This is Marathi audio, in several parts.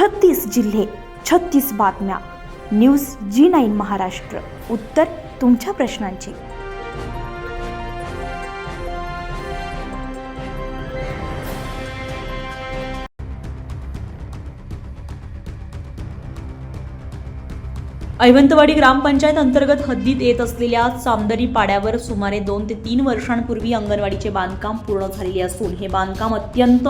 छत्तीस जिल्हे छत्तीस बातम्या. News G nine Maharashtra. उत्तर तुमच्या प्रश्नांची. ऐवंतवाडी ग्रामपंचायत अंतर्गत हद्दीत येत असलेल्या चांदरी पाड्यावर सुमारे दोन ते तीन वर्षांपूर्वी अंगणवाडीचे बांधकाम पूर्ण झालेले असून हे बांधकाम अत्यंत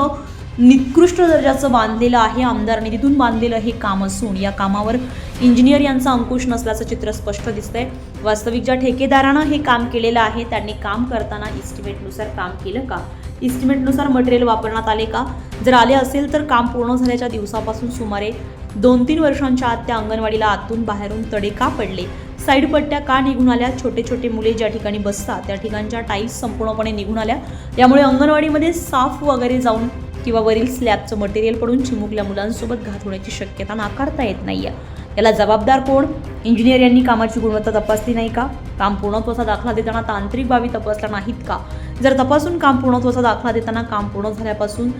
निकृष्ट दर्जाचं बांधलेलं आहे आमदार निधीतून बांधलेलं हे काम असून या कामावर इंजिनियर यांचा अंकुश नसल्याचं चित्र स्पष्ट दिसतंय. वास्तविक ज्या ठेकेदारानं हे काम केलेलं आहे त्यांनी काम करताना इस्टिमेटनुसार काम केलं का? इस्टिमेटनुसार मटेरियल वापरण्यात आले का? जर आले असेल तर काम पूर्ण झाल्याच्या दिवसापासून सुमारे दोन तीन वर्षांच्या आत त्या अंगणवाडीला आतून बाहेरून तडे का पडले? साईड पट्ट्या का निघून आल्या? छोटे छोटे मुले ज्या ठिकाणी बसतात त्या ठिकाणच्या टाईल्स संपूर्णपणे निघून आल्या. यामुळे अंगणवाडीमध्ये साफ वगैरे जाऊन किंवा वरील स्लॅबचं मटेरियल पडून चिमुकल्या मुलांसोबत घात होण्याची शक्यता नाकारता येत नाही आहे याला जबाबदार कोण? इंजिनियर यांनी कामाची गुणवत्ता तपासली नाही का? काम पूर्णत्वाचा दाखला देताना तांत्रिक बाबी तपासल्या नाहीत का? जर तपासून काम पूर्णत्वाचा दाखला देताना काम पूर्ण झाल्यापासून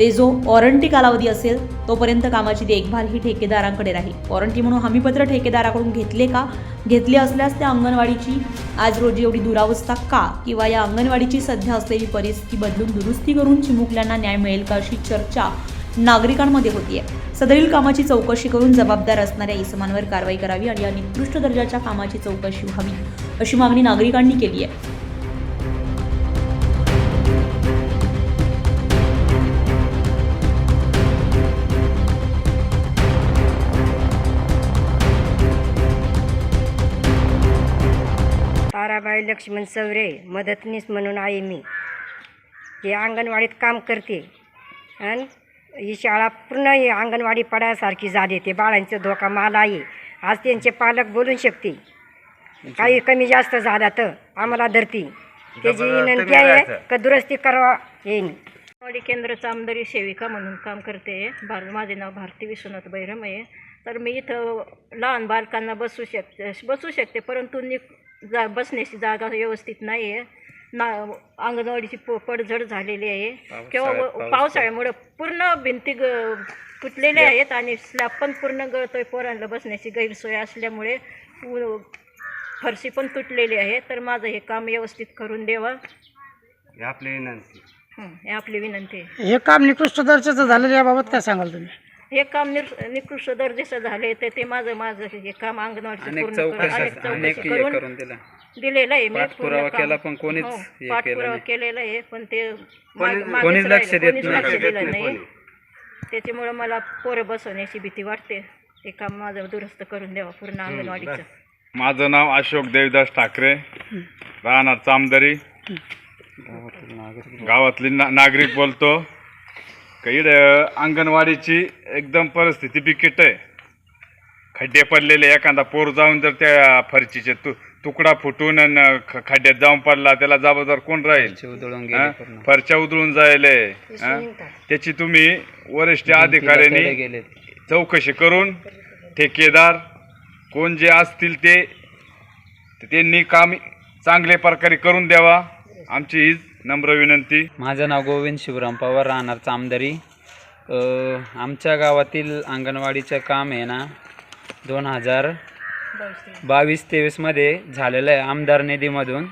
ते जो वॉरंटी कालावधी असेल तोपर्यंत कामाची देखभाल ही ठेकेदारांकडे राहील. वॉरंटी म्हणून हमीपत्र ठेकेदाराकडून घेतले का? घेतले असल्यास त्या अंगणवाडीची आज रोजी एवढी दुरावस्था का? किंवा या अंगणवाडीची सध्या असलेली परिस्थिती बदलून दुरुस्ती करून चिमुकल्यांना न्याय मिळेल का अशी चर्चा नागरिकांमध्ये होतीये. सदरील कामाची चौकशी करून जबाबदार असणाऱ्या इसमांवर कारवाई करावी आणि या निकृष्ट दर्जाच्या कामाची चौकशी व्हावी अशी मागणी नागरिकांनी केली आहे ताराबाई लक्ष्मण सवरे मदतनीस म्हणून आहे मी. हे अंगणवाडीत काम करते. आणि ही शाळा पूर्ण ही अंगणवाडी पडायसारखी झाली ते बाळांचा धोका मला आहे आज त्यांचे पालक बोलू शकते. काही कमी जास्त झाला तर आम्हाला धरती. त्याची विनंती आहे का दुरुस्ती करावा येईन अंगणवाडी केंद्र चामदरी सेविका म्हणून काम करते. भार माझे नाव भारती विश्वनाथ बैरम आहे. तर मी इथं लहान बालकांना बसू शकते बसू शकते परंतु नि जा बसण्याची जागा व्यवस्थित नाही आहे ना अंगणवाडीची प पडझड झालेली आहे. किंवा व- पावसाळ्यामुळे पूर्ण भिंती ग फुटलेल्या आहेत आणि स्लॅब पण पूर्ण गळतोय पोरांना बसण्याची गैरसोय असल्यामुळे. उ- फरशी पण तुटलेली आहे. तर माझं हे काम व्यवस्थित करून द्यावं ही आपली विनंती. हं, हे आपली विनंती आहे. हे काम निकृष्ट दर्जाचं झालेलं याबाबत काय सांगाल तुम्ही? हे काम निर- निकृष्ट दर्जाचं झाले तर ते माझं माझं हे काम अंगणवाडीचं अनेक पूर्ण करून चौकशा अनेक अनेक चौकशी हे करून करून दिला. दिलेलं आहे मी पाठपुरावा काम- केला पण कोणीच हो, हे केलं पाठपुरावा नाही. केलेला आहे पण ते कोणीच- माग- मागेच कोणीच राहिलं. लक्ष देत कोणीच नाही. लक्ष देत दिलं नाही नाही त्याच्यामुळे मला पोरं बसवण्याची भीती वाटते. ते काम माझं दुरुस्त करून द्यावं पूर्ण अंगणवाडीचं. माझं नाव अशोक देवदास ठाकरे. राहणार चामदरी. गावातली ना नागरिक बोलतो. कैड अंगणवाडीची एकदम परिस्थिती बिकट आहे खड्डे पडलेले एखादा पोर जाऊन जर त्या फरचीचे तु तुकडा फुटून अन ख- खड्ड्यात जाऊन पडला त्याला जबाबदार कोण राहील उधळून हा? गेले पूर्ण. फरच्या उधळून जायले हा? त्याची तुम्ही वरिष्ठ अधिकाऱ्यांनी गेले चौकशी करून ठेकेदार कोण जे असतील ते ते त्यांनी काम चांगल्या प्रकारे करून द्यावा आमची हीच नम्र विनंती. माझं नाव गोविंद शिवराम पवार राहणार चामदरी. आमच्या गावातील अंगणवाडीचं काम आहे ना दोन हजार बावीस तेवीसमध्ये झालेलं आहे आमदार निधीमधून.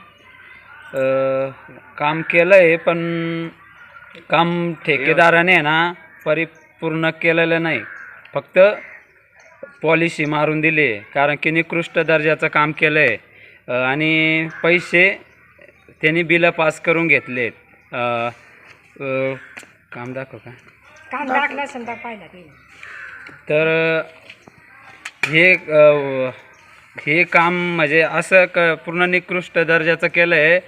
काम केलं आहे पण काम ठेकेदाराने ना परिपूर्ण केलेलं नाही. फक्त पॉलिसी मारून दिली आहे कारण की निकृष्ट दर्जाचं काम केलं आहे आणि पैसे त्यांनी बिलं पास करून घेतलेत अ, अ, काम दाखव का? काम दाखला समजा पाहिला ते. तर हे अ, हे काम म्हणजे असं क पूर्ण निकृष्ट दर्जाचं केलं आहे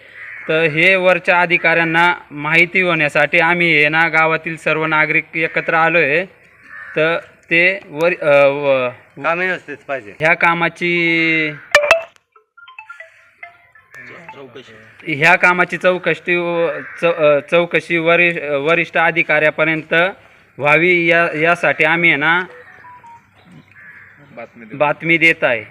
तर हे वरच्या अधिकाऱ्यांना माहिती होण्यासाठी आम्ही हे ना गावातील सर्व नागरिक एकत्र आलो आहे तर ते वर अ, व- काम व्यवस्थित पाहिजे. ह्या कामाची ह्या कामाची चौकशी चौकशी वरि वरिष्ठ अधिकाऱ्यापर्यंत व्हावी या यासाठी आम्ही आहे ना बातमी देत आहे.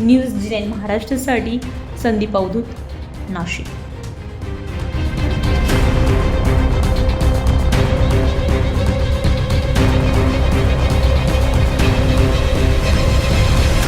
न्यूज जी नाईन महाराष्ट्रासाठी संदीप अवधूत नाशिक.